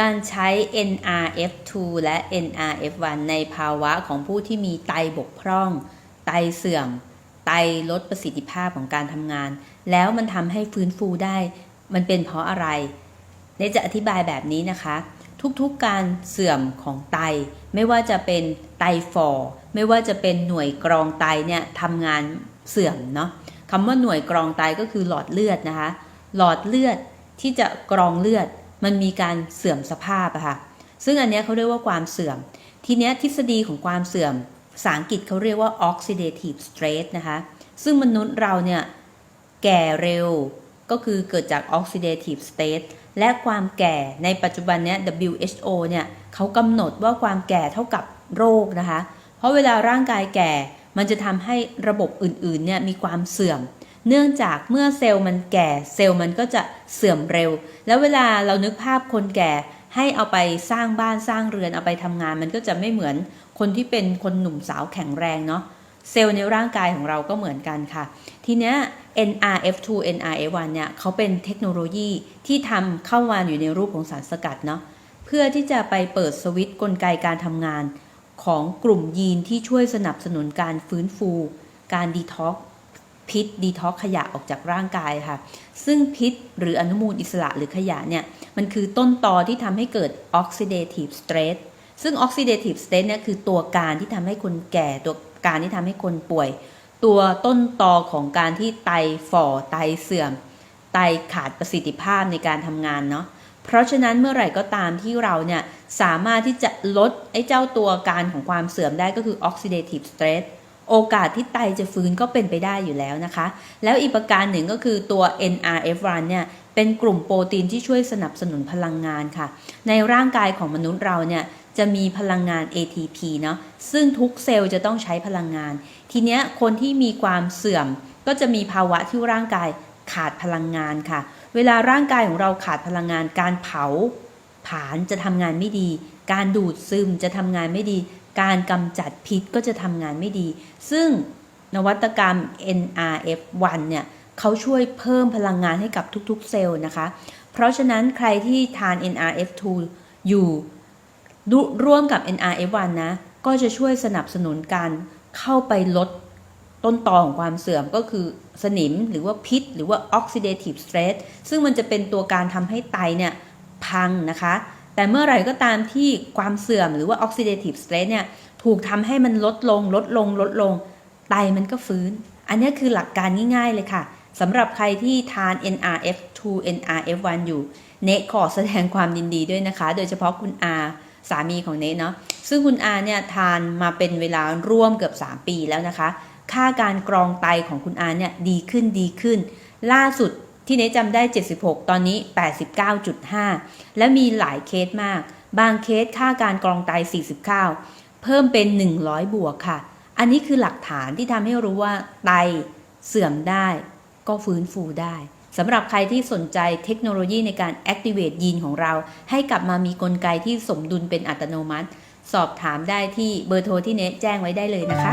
การใช้ NRF2 และ NRF1 ในภาวะของผู้ที่มีไตบกพร่อง ไตเสื่อม ไตลดประสิทธิภาพของการทำงาน แล้วมันทำให้ฟื้นฟูได้ มันเป็นเพราะอะไรเนจะอธิบายแบบนี้นะคะ ทุกๆการเสื่อมของไต ไม่ว่าจะเป็นไตฝ่อ ไม่ว่าจะเป็นหน่วยกรองไตเนี่ยทำงานเสื่อมเนาะคำว่าหน่วยกรองไตก็คือหลอดเลือดนะคะ หลอดเลือดที่จะกรองเลือด มันมีการเสื่อมสภาพอะค่ะ ซึ่งอันนี้เขาเรียกว่าความเสื่อม ทีเนี้ยทฤษฎีของความเสื่อมภาษาอังกฤษเขาเรียกว่า oxidative stress นะคะ ซึ่งมนุษย์เราเนี่ยแก่เร็วก็คือเกิดจาก oxidative stress และความแก่ในปัจจุบันเนี้ย WHO เนี่ยเขากำหนดว่าความแก่เท่ากับโรคนะคะ เพราะเวลาร่างกายแก่มันจะทำให้ระบบอื่นๆเนี่ยมีความเสื่อม เนื่องจากเมื่อเซลล์มันแก่เซลล์มันก็จะเสื่อมเร็ว แล้วเวลาเรานึกภาพคนแก่ให้เอาไปสร้างบ้านสร้างเรือนเอาไปทำงาน มันก็จะไม่เหมือนคนที่เป็นคนหนุ่มสาวแข็งแรงเนาะเซลล์ในร่างกายของเราก็เหมือนกันค่ะ ทีเนี้ย NRF2 NRF1 เนี่ยเขาเป็นเทคโนโลยีที่ทำเข้ามานอยู่ในรูปของสารสกัดเนาะเพื่อที่จะไปเปิดสวิตช์กลไกการทำงานของกลุ่มยีนที่ช่วยสนับสนุนการฟื้นฟู การดีท็อก พิษดีท็อกขยะออกจากร่างกายค่ะ ซึ่งพิษหรืออนุมูลอิสระหรือขยะเนี่ย มันคือต้นตอที่ทำให้เกิด oxidative stress ซึ่ง oxidative stress เนี่ยคือตัวการที่ทำให้คนแก่ตัวการที่ทำให้คนป่วย ตัวต้นตอของการที่ไตฝ่อไตเสื่อม ไตขาดประสิทธิภาพในการทำงานเนาะเพราะฉะนั้นเมื่อไหร่ก็ตามที่เราเนี่ยสามารถที่จะลดไอ้เจ้าตัวการของความเสื่อมได้ก็คือ oxidative stress โอกาสที่ไตจะฟื้นก็เป็นไปได้อยู่แล้วนะคะ แล้วอีกประการหนึ่งก็คือตัว NRF1 เนี่ยเป็นกลุ่มโปรตีนที่ช่วยสนับสนุนพลังงานค่ะ ในร่างกายของมนุษย์เราเนี่ยจะมีพลังงาน ATP เนาะซึ่งทุกเซลล์จะต้องใช้พลังงาน ทีเนี้ยคนที่มีความเสื่อมก็จะมีภาวะที่ร่างกายขาดพลังงานค่ะ เวลาร่างกายของเราขาดพลังงานการเผาผลาญจะทำงานไม่ดี การดูดซึมจะทำงานไม่ดี การกำจัดพิษก็จะทำงานไม่ดี ซึ่งนวัตกรรม NRF1 เนี่ยเขาช่วยเพิ่มพลังงานให้กับทุกๆเซลล์นะคะ เพราะฉะนั้นใครที่ทาน NRF2 อยู่ร่วมกับ NRF1 นะ ก็จะช่วยสนับสนุนการเข้าไปลดต้นตอของความเสื่อมก็คือสนิมหรือว่าพิษ หรือว่า oxidative stress ซึ่งมันจะเป็นตัวการทำให้ไตเนี่ยพังนะคะ แต่เมื่อไหร่ก็ตามที่ความเสื่อมหรือว่า oxidative stress เนี่ยถูกทำให้มันลดลง ลดลง ลดลง ไตมันก็ฟื้น อันนี้คือหลักการง่ายๆเลยค่ะสำหรับใครที่ทาน NRF2 NRF1 อยู่ เนขอแสดงความยินดีด้วยนะคะ โดยเฉพาะคุณอาสามีของเนเนาะซึ่งคุณอาเนี่ยทานมาเป็นเวลาร่วมเกือบ 3 ปีแล้วนะคะ ค่าการกรองไตของคุณอาเนี่ยดีขึ้นดีขึ้น ล่าสุด ที่เนจำได้ 76 ตอนนี้ 89.5 และมีหลายเคสมาก บางเคสค่าการกรองไต 49 เพิ่มเป็น 100 บวกค่ะ อันนี้คือหลักฐานที่ทำให้รู้ว่าไตเสื่อมได้ ก็ฟื้นฟูได้สำหรับใครที่สนใจเทคโนโลยีในการ activate ยีนของเรา ให้กลับมามีกลไกที่สมดุลเป็นอัตโนมัติ สอบถามได้ที่เบอร์โทรที่เนทแจ้งไว้ได้เลยนะคะ